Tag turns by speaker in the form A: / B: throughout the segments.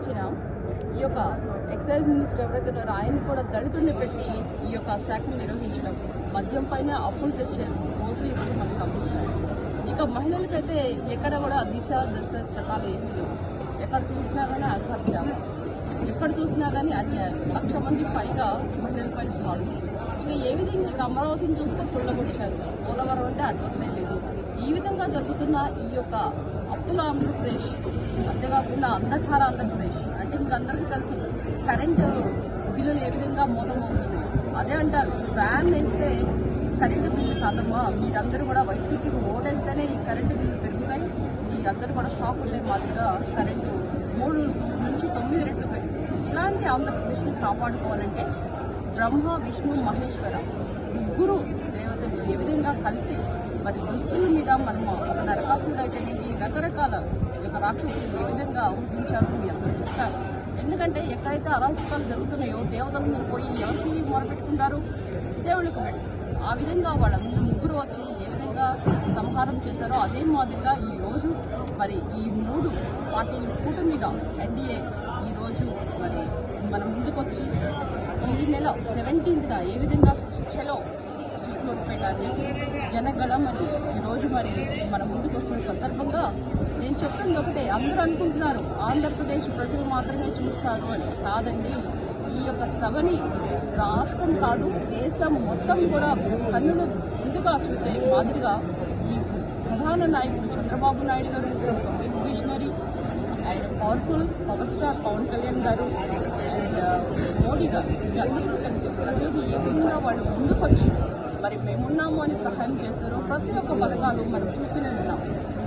A: వచ్చిన ఈ యొక్క ఎక్సైజ్ మినిస్టర్ ఎవరైతే ఉన్నారో ఆయన కూడా దళితుడిని పెట్టి ఈ యొక్క శాఖను నిర్వహించడం మద్యం పైన అప్పులు తెచ్చే రోజులు ఈరోజు మనకు కనిపిస్తున్నాయి. ఇక మహిళలకైతే ఎక్కడ కూడా దిశ దశ చట్టాలు ఏమీ లేవు. ఎక్కడ చూసినా కానీ ఆత్మహత్య ఎక్కడ చూసినా కానీ అన్యాయం. లక్ష మంది పైగా మహిళలపై దాడులు ఇక ఏ విధంగా ఇక అమరావతిని చూస్తే కుళ్ళగొచ్చారు పోలవరం అంటే అడ్రస్ లేదు. ఈ విధంగా జరుగుతున్న ఈ యొక్క అప్పుల ఆంధ్రప్రదేశ్ అంతేకాకుండా అంధకార ఆంధ్రప్రదేశ్. అంటే మీకు అందరికీ తెలుసు కరెంటు బిల్లులు ఏ విధంగా మోదమవుతుంది అదే అంటారు ఫ్యాన్ వేస్తే కరెంటు బిల్లు కాదమ్మా మీరందరూ కూడా వైసీపీకి ఓటేస్తేనే ఈ కరెంటు బిల్లు పెరుగుతాయి. మీ అందరూ కూడా షాక్ ఉండే మాదిరిగా కరెంటు మూడు నుంచి తొమ్మిది రెట్లు పెరిగింది. ఇలాంటి ఆంధ్రప్రదేశ్ని కాపాడుకోవాలంటే బ్రహ్మ విష్ణు మహేశ్వర ముగ్గురు దేవతలు ఏ విధంగా కలిసి మరి దుస్తుల మీద మనము ఒక నరకాసుడు అయితేనేంటి రకరకాల యొక్క రాక్షసులు ఏ విధంగా ఊహించారో మీ అందరూ చూస్తారు ఎందుకంటే ఎక్కడైతే అరాచకాలు జరుగుతున్నాయో దేవతలందరూ పోయి ఎవరికి మొరపెట్టుకుంటారు? దేవుళ్ళకు ఆ విధంగా వాళ్ళందరూ ముగ్గురు వచ్చి ఏ విధంగా సంహారం చేశారో అదే మాదిరిగా ఈ రోజు మరి ఈ మూడు పార్టీలు కూటమిగా ఎన్డీఏ ఈ రోజు మరి మన ముందుకొచ్చి ఈ నెల సెవెంటీన్త్న ఏ విధంగా చలో చిట్లూరుపేట అని మరి ఈరోజు మరి మన ముందుకు వస్తున్న సందర్భంగా నేను చెప్తుంది ఒకటే. అందరూ అనుకుంటున్నారు ఆంధ్రప్రదేశ్ ప్రజలు మాత్రమే చూస్తారు అని. కాదండి ఈ యొక్క సభని రాష్ట్రం కాదు దేశం మొత్తం కూడా కన్నులు ముందుగా చూసే మాదిరిగా ఈ ప్రధాన నాయకుడు Chandrababu Naidu garu big visionary and powerful power star Pawan Kalyan garu and uh, Modi గారు. మీ అందరికీ తెలుసు ప్రజలకి ఏ విధంగా వాళ్ళు ముందుకు వచ్చి మరి మేమున్నాము అని సహాయం చేస్తారు. ప్రతి ఒక్క పథకాలు మనం చూస్తూనే ఉన్నాం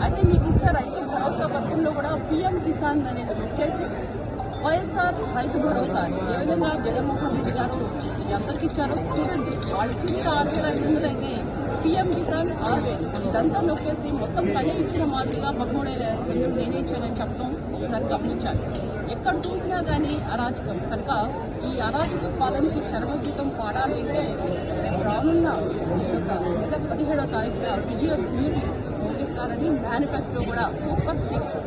A: అయితే మీకు ఇచ్చే రైతు భరోసా పథకంలో కూడా పిఎం కిసాన్ అనేది వచ్చేసి రైతు భరోసా. ఏ విధంగా జగన్మోహన్ రెడ్డి గారు మీ ఇచ్చారో చూడండి. వాళ్ళు ఇచ్చిన ఆరు వేల ఐదు వందలు అయితే పిఎం కిసాన్ ఆరు వేలు. ఇదంతా నొక్కేసి మొత్తం తనే ఇచ్చిన మాదిరిగా పదమూడు నేనే ఇచ్చానని చెప్పడం ఒకసారి గమనించాలి. ఎక్కడ చూసినా కానీ అరాచకం. కనుక ఈ అరాచక పాలనకి చరమగీతం పాడాలి అంటే రానున్న నెల పదిహేడో తారీఖున విజయ మీరు మోగిస్తారని మేనిఫెస్టో కూడా సూపర్ సిక్స్.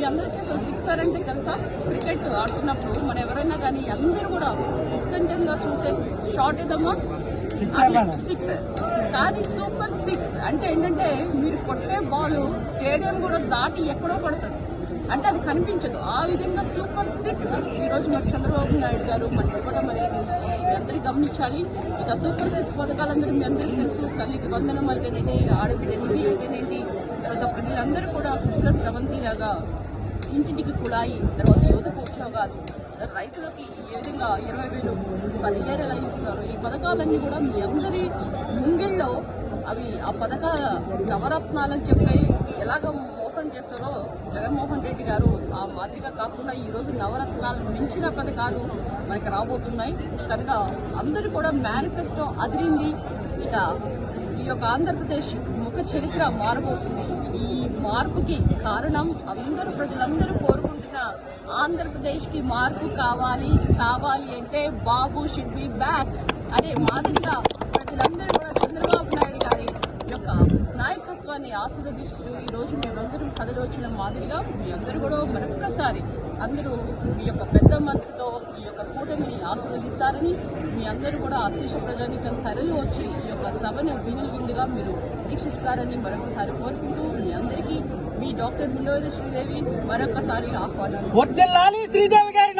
A: మీ అందరికీ అసలు సిక్సర్ అంటే తెలుసా? క్రికెట్ ఆడుతున్నప్పుడు మన ఎవరైనా కానీ అందరూ కూడా ఉత్కంఠంగా చూసే షార్ట్ ఏదమ్మా? సిక్స్ కానీ సూపర్ సిక్స్ అంటే ఏంటంటే మీరు కొట్టే బాల్ స్టేడియం కూడా దాటి ఎక్కడో పడుతుంది. అంటే అది కనిపించదు. ఆ విధంగా సూపర్ సిక్స్ ఈ రోజు మరి చంద్రబాబు నాయుడు గారు మనకి ఇవ్వడం అనేది మీ అందరికీ గమనించాలి. ఇక సూపర్ సిక్స్ పథకాలందరూ మీ అందరికీ తెలుసు. తల్లికి వందనం అయితేనేంటి ఆడబిడ్డ నిధి అయితేనేంటి తర్వాత ప్రజలందరూ కూడా సుశీల స్రవంతిలాగా ఇంటింటికి కుళాయి తర్వాత యువతకు ఉద్యోగాలు రైతులకి ఏ విధంగా ఇరవై వేలు పదిహేను ఎలా ఇస్తున్నారు. ఈ పథకాలన్నీ కూడా మీ అందరి ముంగిళ్ళలో అవి ఆ పథకాల నవరత్నాలని చెప్పి ఎలాగ మోసం చేస్తారో జగన్మోహన్ రెడ్డి గారు ఆ మాదిరిగా కాకుండా ఈ రోజు నవరత్నాలు మించిన పథకాలు మనకి రాబోతున్నాయి. కనుక అందరూ కూడా మేనిఫెస్టో అదిరింది. ఇక ఈ యొక్క ఆంధ్రప్రదేశ్ ముఖ చరిత్ర మారబోతుంది. ఈ మార్పుకి కారణం అందరూ ప్రజలందరూ కోరుకుంటున్న ఆంధ్రప్రదేశ్కి మార్పు కావాలి కావాలి అంటే బాబు షుడ్ బి బ్యాక్ అనే మాదిరిగా ప్రజలందరూ కూడా చంద్రబాబు నాయుడు గారి యొక్క నాయకత్వాన్ని ఆశీర్వదిస్తూ ఈ రోజు మేమందరం కథలు వచ్చిన మాదిరిగా మీ అందరూ కూడా మరొక్కసారి అందరూ ఈ యొక్క పెద్ద మనసుతో ఈ యొక్క కూటమిని ఆశీర్వదిస్తారని మీ అందరూ కూడా ఆశీష ప్రజానికం తరలి వచ్చి ఈ యొక్క సభను వినులు విందుగా మీరు వీక్షిస్తారని మరొకసారి కోరుకుంటూ మీ అందరికీ మీ డాక్టర్ ముండవల్లి శ్రీదేవి మరొకసారి
B: ఆహ్వానం శ్రీదేవి గారి